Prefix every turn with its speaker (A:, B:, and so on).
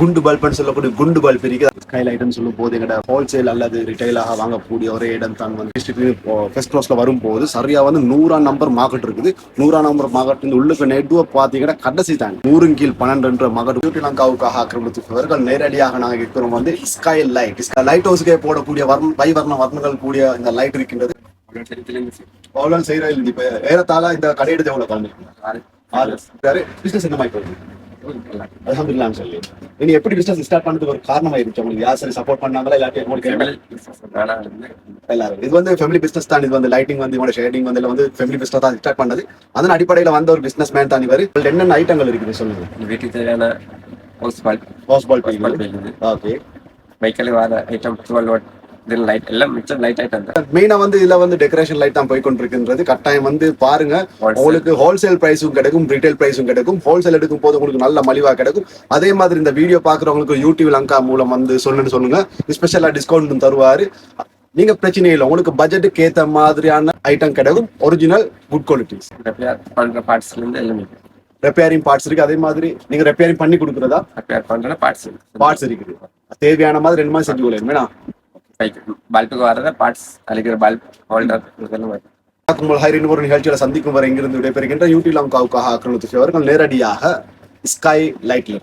A: குண்டு பல்ப்னு சொல்லக்கூடிய குண்டு பல்ப் இருக்கு ஸ்கை லைட்னு சொல்லும் போது எங்கட ஹோல்சேல் அல்லது ரிட்டைலாக வாங்கக்கூடிய ஒரே இடம் தான் வந்து ஃபர்ஸ்ட் க்ளாஸ்ல வரும்போது சரியா வந்து நூறாம் நம்பர் மார்க்கெட் இருக்குது. நூறாம் நம்பர் மார்க்கெட் இந்த உள்ளுக்கு நெட்வொர்க் பார்த்தீங்கன்னா கடைசி தான். நூறும் கீழ் பன்னெண்டுன்ற மார்க்கெட் ஸ்ரீலங்காவுக்காக ஆக்கிரமித்தவர்கள் நேரடியாக நாங்கள் இருக்கிறோம் வந்து ஸ்கை லைட் லைட் ஹவுஸ்க்கே போடக்கூடிய வர்ண பைவர்ண வர்ணங்கள் கூடிய இந்த லைட் இருக்கின்றது. அவ்வளோ செய்யற இப்போ ஏறத்தாழ இந்த கடையெடுத்து எவ்வளோ கலந்துருக்கு ஆறு பிசினஸ் என்ன மாதிரி போகுது. அல்ஹம்துலில்லாஹ்னு சொல்லி. நீங்க எப்படி பிசினஸ் ஸ்டார்ட் பண்ணதுக்கு ஒரு காரணமா இருந்துச்சு உங்களுக்கு யார் சரி சப்போர்ட் பண்ணாங்களா இல்லாட்டி உங்களுக்கு எல்லாரும். இது வந்து ஃபேமிலி பிசினஸ் தான் இது வந்து லைட்டிங் வந்து இவங்க ஷேடிங் வந்து வந்து ஃபேமிலி பிசினஸ் தான் ஸ்டார்ட் பண்ணது. அதன் அடிப்படையில வந்த ஒரு பிசினஸ் மேன் தான் இவர். என்னென்ன ஐட்டங்கள் இருக்குது சொல்லுங்க.
B: வீட்டுக்கு தேவையான ஹவுஸ் பால்
A: ஹவுஸ் பால் ஓகே
B: பைக்கில் வர item twelve what then light எல்லாம் மிச்சம் லைட் ஐட்டம்
A: மெயினா வந்து இதுல வந்து டெக்கரேஷன் லைட் தான் போய் கொண்டிருக்கின்றது கட்டாயம் வந்து பாருங்க. உங்களுக்கு ஹோல்சேல் பிரைஸும் கிடைக்கும் ரீட்டைல் பிரைஸும் கிடைக்கும். ஹோல்சேல் எடுக்கும் போது உங்களுக்கு நல்ல மலிவா கிடைக்கும். அதே மாதிரி இந்த வீடியோ பாக்குறவங்களுக்கு யூடியூப் லங்கா மூலம் வந்து சொல்லுன்னு சொல்லுங்க. ஸ்பெஷலா டிஸ்கவுண்ட் தருவாரு. நீங்க பிரச்சனை இல்லை உங்களுக்கு பட்ஜெட்டுக்கு ஏத்த மாதிரியான ஐட்டம் கிடைக்கும். ஒரிஜினல் குட் குவாலிட்டிஸ்
B: ரிப்பேர் பண்ணுற பார்ட்ஸ்லேருந்து எல்லாமே.
A: ரெப்பேரிங் பார்ட்ஸ் இருக்கு. அதே மாதிரி நீங்க ரெப்பேரிங் பண்ணி கொடுக்குறதா?
B: ரிப்பேர் பண்ணுற பார்ட்ஸ்
A: பார்ட்ஸ் இருக்குது. தேவையான மாதிரி ரெண்டு மாதிரி செஞ்சு கொடுங்க. வேணாம்
B: பைக் பல்புக்கு வர்றத பார்ட்ஸ் அழிக்கிற பல்ப் ஹோல்டர் இதெல்லாம் வரும்
A: உங்கள் ஹைரின் ஒரு நிகழ்ச்சியில சந்திக்கும் வரை இங்கிருந்து விடைபெறுகின்ற யூடியூப் லங்காவுக்காக ஆக்கிரமித்து அவர்கள் நேரடியாக ஸ்கை லைட்ல